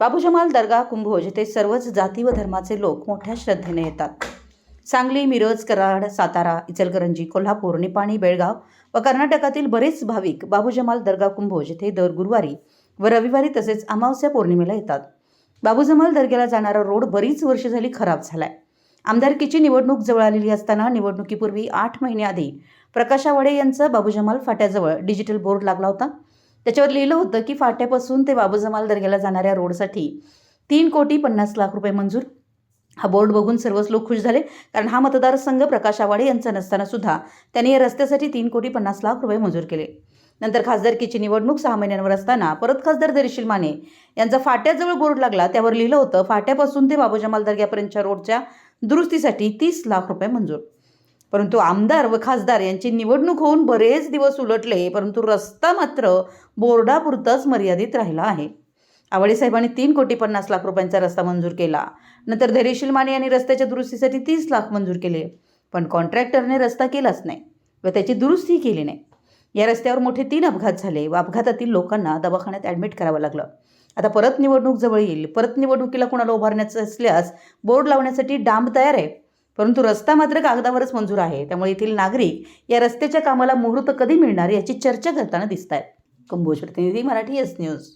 बाबू जमाल दर्गा कुंभोज येथे सर्वच जाती व धर्माचे लोक मोठ्या श्रद्धेने येतात. सांगली मिरज कराड सातारा इचलकरंजी कोल्हापूर निपाणी बेळगाव व कर्नाटकातील बरेच भाविक बाबू जमाल दर्गा कुंभोज येथे दर गुरुवारी व रविवारी तसेच अमावस्या पौर्णिमेला येतात. बाबू जमाल दर्ग्याला जाणारा रोड बरीच वर्ष झाली खराब झालाय. आमदारकीची निवडणूक जवळ आलेली असताना निवडणुकीपूर्वी आठ महिन्याआधी प्रकाश वडे यांचा बाबू जमाल फाट्याजवळ डिजिटल बोर्ड लागला होता. त्याच्यावर लिहिलं होतं की फाट्यापासून ते बाबू जमाल दर्ग्याला जाणाऱ्या रोडसाठी तीन कोटी पन्नास लाख रुपये मंजूर. हा बोर्ड बघून सर्वच लोक खुश झाले. कारण हा मतदारसंघ प्रकाश आवाडे यांचा नसताना सुद्धा त्यांनी या रस्त्यासाठी तीन कोटी पन्नास लाख रुपये मंजूर केले. नंतर खासदारकीची निवडणूक सहा महिन्यांवर असताना परत खासदार दरीशील माने यांचा फाट्याजवळ बोर्ड लागला. त्यावर लिहिलं होतं फाट्यापासून ते बाबू जमाल दर्ग्यापर्यंतच्या रोडच्या दुरुस्तीसाठी तीस लाख रुपये मंजूर. परंतु आमदार व खासदार यांची निवडणूक होऊन बरेच दिवस उलटले परंतु रस्ता मात्र बोर्डापुरताच मर्यादित राहिला आहे. आवळेसाहेबांनी तीन कोटी पन्नास लाख रुपयांचा रस्ता मंजूर केला. नंतर धैर्यशील माने यांनी रस्त्याच्या दुरुस्तीसाठी तीस लाख मंजूर केले पण कॉन्ट्रॅक्टरने रस्ता केलाच नाही व त्याची दुरुस्ती केली नाही. या रस्त्यावर मोठे तीन अपघात झाले व अपघातातील लोकांना दवाखान्यात ॲडमिट करावं लागलं. आता परत निवडणूक जवळ येईल. परत निवडणुकीला कोणाला उभारण्याचं असल्यास बोर्ड लावण्यासाठी डांब तयार आहे. परंतु रस्ता मात्र कागदावरच मंजूर आहे. त्यामुळे येथील नागरिक या रस्त्याच्या कामाला मुहूर्त कधी मिळणार याची चर्चा करताना दिसत आहेत कंबोज प्रतिनिधी मराठी एस न्यूज